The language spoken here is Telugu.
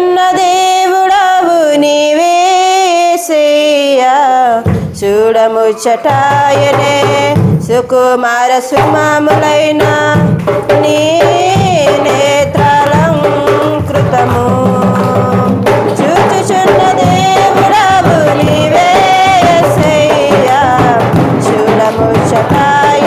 దేవుడవు నీవేసయ్యా చూడముచ్చటాయనే సుకుమార సుమాములైన నీ నేత్రాలం కృతము చూచుచున్న దేవుడవు నీవేసయ్యా చూడముచ్చటాయ